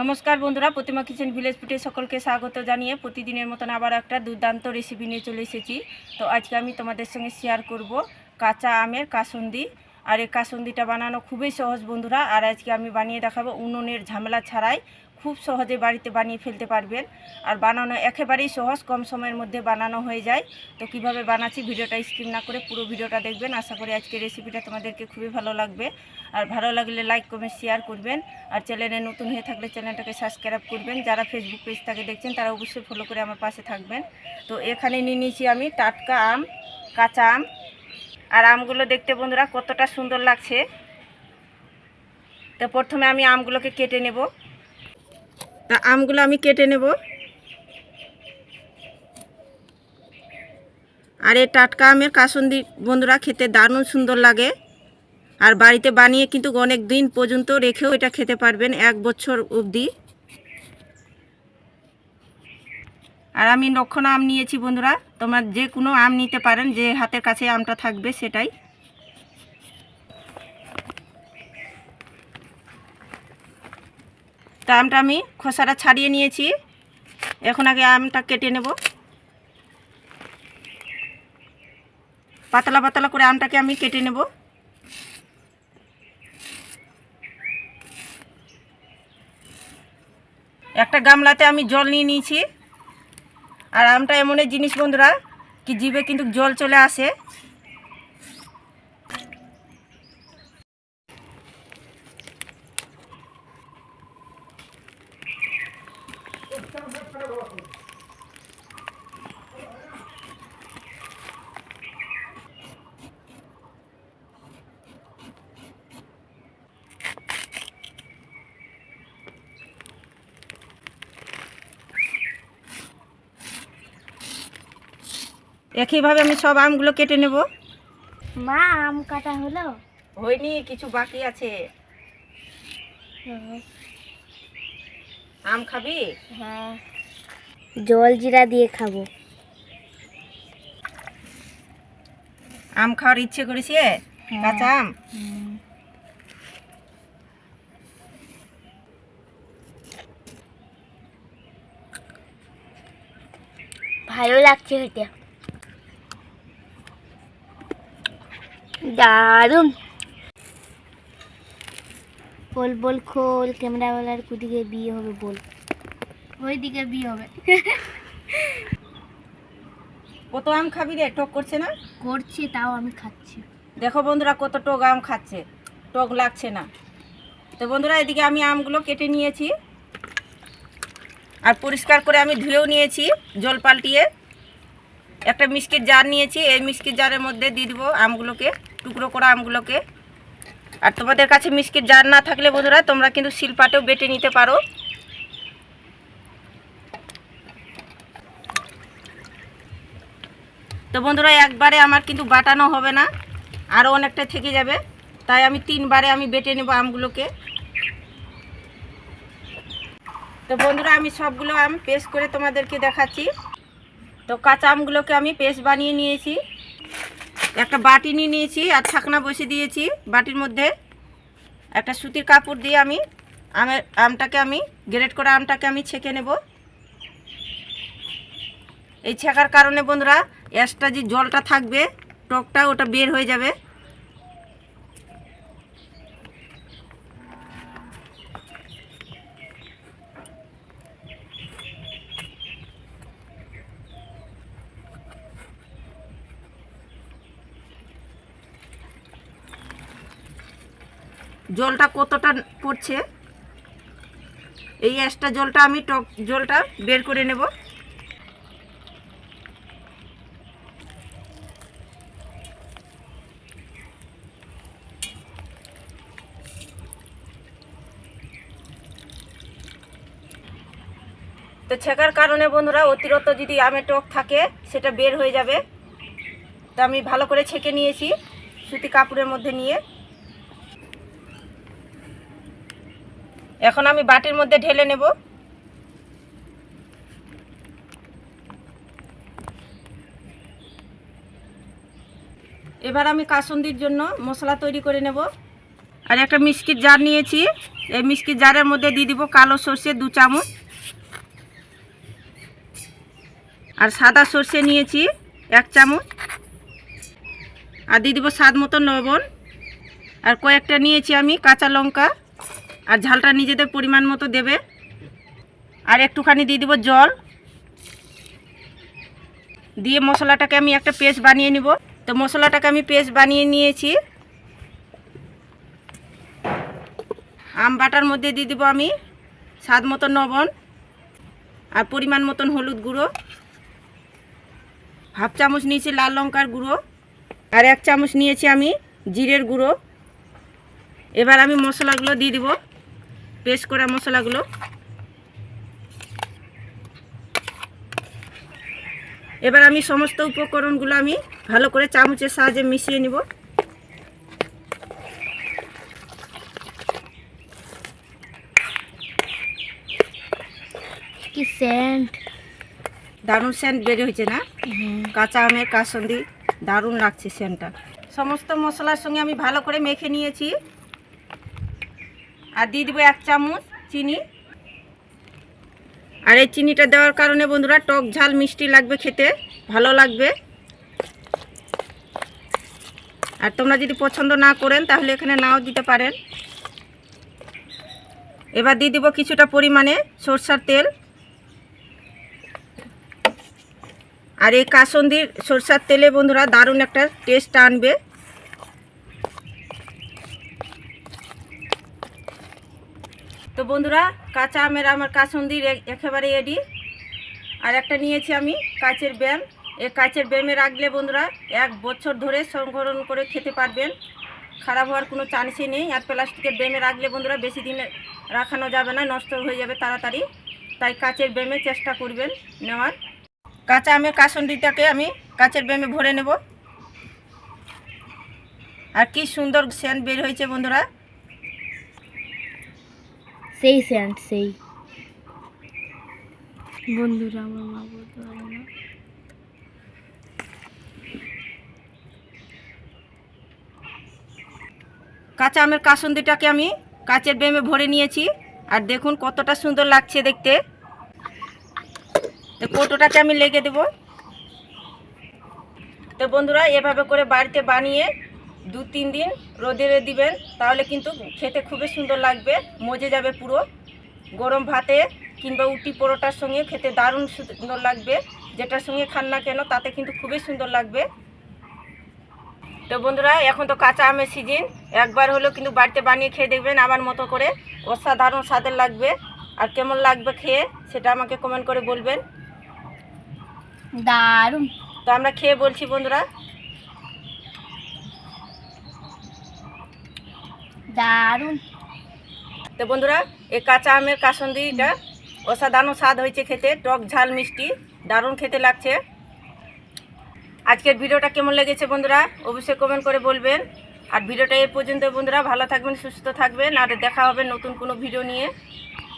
নমস্কার বন্ধুরা, প্রতিমা kitchen village ফুটে সকলকে স্বাগত জানিয়ে প্রতিদিনের মতন আবার একটা দুর্দান্ত রেসিপি নিয়ে চলে এসেছি। তো আজকে আমি তোমাদের সঙ্গে শেয়ার করব কাঁচা আমের কাসুন্দি। আর এই কাসুন্দিটা বানানো খুবই সহজ বন্ধুরা, আর আজকে আমি বানিয়ে দেখাবো উনুনের ঝামেলা ছাড়াই খুব সহজে বাড়িতে বানিয়ে ফেলতে পারবেন। আর বানানো একেবারেই সহজ, কম সময়ের মধ্যে বানানো হয়ে যায়। তো কীভাবে বানাচ্ছি ভিডিওটা স্কিপ না করে পুরো ভিডিওটা দেখবেন। আশা করি আজকে রেসিপিটা তোমাদেরকে খুবই ভালো লাগবে। আর ভালো লাগলে লাইক কমেন্ট শেয়ার করবেন। আর চ্যানেলে নতুন হয়ে থাকলে চ্যানেলটাকে সাবস্ক্রাইব করবেন। যারা ফেসবুক পেজ থেকে দেখছেন, তারা অবশ্যই ফলো করে আমার পাশে থাকবেন। তো এখানে নিয়ে নিয়েছি আমি টাটকা আম, কাঁচা আম। আর আমগুলো দেখতে বন্ধুরা কতটা সুন্দর লাগছে। তো প্রথমে আমি আমগুলোকে কেটে নেব। তা আমগুলো আমি কেটে নেব। আর এই টাটকা আমের কাসন্দি বন্ধুরা খেতে দারুণ সুন্দর লাগে। আর বাড়িতে বানিয়ে কিন্তু অনেক দিন পর্যন্ত রেখেও এটা খেতে পারবেন এক বছর অবধি। আর আমি লক্ষণ আম নিয়েছি বন্ধুরা, তোমরা যে কোনো আম নিতে পারেন, যে হাতের কাছে আমটা থাকবে সেটাই। তা আমটা আমি খোসাটা ছাড়িয়ে নিয়েছি। এখন আগে আমটা কেটে নেব। পাতলা পাতলা করে আমটাকে আমি কেটে নেব। একটা গামলাতে আমি জল নিয়ে নিয়েছি। আর আমটা এমনই জিনিস বন্ধুরা, কি জিভে কিন্তু জল চলে আসে। একইভাবে আমি সব আমগুলো কেটে নেব। মা আম কাটা হলো? হয়নি কিছু বাকি আছে। আম খাবি? হ্যাঁ। জল জিরা দিয়ে খাব। আম খাওয়ার ইচ্ছে করেছে? কাঁচা আম? ভালো লাগছে খেতে। দারুণ বল বল খোল ক্যামেরাওয়ালার কুদিকে বিয়ে হবে বল। ওই দিকে বিয়ে হবে। কত আম খাবি রে? টক করছে না? করছে তাও আমি খাচ্ছি। দেখো বন্ধুরা কত টক আম খাচ্ছে। টক লাগছে না। তো বন্ধুরা এদিকে আমি আমগুলো কেটে নিয়েছি। আর পরিষ্কার করে আমি ধুয়েও নিয়েছি জল পাল্টিয়ে। একটা মিষ্টির জার নিয়েছি এই মিষ্টির জারের মধ্যে দিয়ে দিব আমগুলোকে। টুকরো করা আমগুলোকে। আর তোমাদের কাছে মিষ্টির জার না থাকলে বন্ধুরা, তোমরা কিন্তু শিলপাটেও বেটে নিতে পারো। তো বন্ধুরা, একবারে আমার কিন্তু বাটানো হবে না আরও অনেকটা থেকে যাবে। তাই আমি তিনবারে আমি বেটে নেব আমগুলোকে। তো বন্ধুরা, আমি সবগুলো আম পেস্ট করে তোমাদেরকে দেখাচ্ছি। তো কাঁচা আমগুলোকে আমি পেস্ট বানিয়ে নিয়েছি। একটা বাটি নিয়ে নিয়েছি আর ছাকনা বসে দিয়েছি বাটির মধ্যে। একটা সুতির কাপড় দিয়ে আমি আমের আমটাকে আমি গ্রেড করে আমটাকে আমি ছেঁকে নেব। এই ছেঁকার কারণে বন্ধুরা এক্সট্রা যে জলটা থাকবে, টকটা ওটা বের হয়ে যাবে। জলটা কতটা পড়ছে? এই অ্যাশটা জলটা আমি টক জলটা বের করে নেব। তো ছেঁকার কারণে বন্ধুরা, অতিরিক্ত যদি আমের টক থাকে, সেটা বের হয়ে যাবে। তো আমি ভালো করে ছেঁকে নিয়েছি সুতি কাপড়ের মধ্যে নিয়ে। এখন আমি বাটির মধ্যে ঢেলে নেব। এবার আমি কাসন্দির জন্য মশলা তৈরি করে নেব। আর একটা মিষ্টির জার নিয়েছি। এই মিষ্টির জারের মধ্যে দিয়ে দিব কালো সর্ষে দু চামচ। আর সাদা সর্ষে নিয়েছি এক চামচ। আর দিয়ে দিব স্বাদ মতো লবণ। আর কয়েকটা নিয়েছি আমি কাঁচা লঙ্কা। আর ঝালটা নিজেদের পরিমাণ মতো দেবে। আর একটুখানি দিয়ে দিব জল। দিয়ে মশলাটাকে আমি একটা পেস্ট বানিয়ে নিব। তো মশলাটাকে আমি পেস্ট বানিয়ে নিয়েছি। আম বাটার মধ্যে দিয়ে দিব আমি স্বাদ মতো লবণ আর পরিমাণ মতন হলুদ গুঁড়ো। হাফ চামচ নিয়েছি লাল লঙ্কার গুঁড়ো আর এক চামচ নিয়েছি আমি জিরের গুঁড়ো। এবার আমি মশলাগুলো দিয়ে দিব। পেস্ট করা মশলাগুলো। এবার আমি সমস্ত উপকরণগুলো আমি ভালো করে চামচের সাহায্যে মিশিয়ে নিব। কি সেন্ট? দারুণ সেন্ট বের হয়েছে না? হ্যাঁ। কাঁচা আমের কাসন্দি দারুণ লাগছে সেন্টটা। সমস্ত মশলার সঙ্গে আমি ভালো করে মেখে নিয়েছি। আর দিয়ে দেবো এক চামচ চিনি। আর এই চিনিটা দেওয়ার কারণে বন্ধুরা টক ঝাল মিষ্টি লাগবে খেতে, ভালো লাগবে। আর তোমরা যদি পছন্দ না করেন তাহলে এখানে নাও দিতে পারেন। এবার দিয়ে দিব কিছুটা পরিমাণে সরষার তেল। আর এই কাসন্দির সরষার তেলে বন্ধুরা দারুণ একটা টেস্ট আনবে। তো বন্ধুরা, কাঁচা আমের আমার কাসন্দির একেবারে এডি আর একটা নিয়েছি আমি, কাঁচের ব্যায়াম এই কাঁচের ব্যায়ামে রাখলে বন্ধুরা, এক বছর ধরে সংগ্রহণ করে খেতে পারবেন। খারাপ হওয়ার কোনো চান্সই নেই। আর প্লাস্টিকের ব্যায়ামে রাখলে বন্ধুরা, বেশি দিন রাখানো যাবে না, নষ্ট হয়ে যাবে তাড়াতাড়ি। তাই কাঁচের ব্যায়ামে চেষ্টা করবেন নেওয়ার। কাঁচা আমের কাসন্ডিটাকে আমি কাঁচের ব্যায়ামে ভরে নেব। আর কি সুন্দর সেন্ট বের হয়েছে বন্ধুরা। সেই স্যান্ড সেই। বন্ধুরা, আমার মা বলতে পারে না। কাঁচা আমের কাসন্দিটাকে আমি কাঁচের ব্যায়ামে ভরে নিয়েছি। আর দেখুন কতটা সুন্দর লাগছে দেখতে। তো কৌটোটাকে আমি লেগে দেব। তো বন্ধুরা, এভাবে করে বাড়িতে বানিয়ে দু তিন দিন রোদে দিবেন তাহলে কিন্তু খেতে খুবই সুন্দর লাগবে মজে যাবে পুরো। গরম ভাতে কিংবা উটি পরোটার সঙ্গে খেতে দারুণ সুন্দর লাগবে যেটার সঙ্গে খান না কেন তাতে কিন্তু খুবই সুন্দর লাগবে। তো বন্ধুরা এখন তো কাঁচা আমের সিজন একবার হলেও কিন্তু বাড়িতে বানিয়ে খেয়ে দেখবেন আমার মতো করে। অসাধারণ স্বাদের লাগবে আর কেমন লাগবে খেয়ে সেটা আমাকে কমেন্ট করে বলবেন। দারুণ। তো আমরা খেয়ে বলছি বন্ধুরা। দারুণ। তো বন্ধুরা এই কাঁচা আমের কাসন্দিটা অসাধারণ স্বাদ হয়েছে খেতে, টক ঝাল মিষ্টি, দারুণ খেতে লাগছে। আজকের ভিডিওটা কেমন লেগেছে বন্ধুরা, অবশ্যই কমেন্ট করে বলবেন। আর ভিডিওটা এ পর্যন্ত বন্ধুরা ভালো থাকবেন, সুস্থ থাকবেন, আর দেখা হবে নতুন কোনো ভিডিও নিয়ে।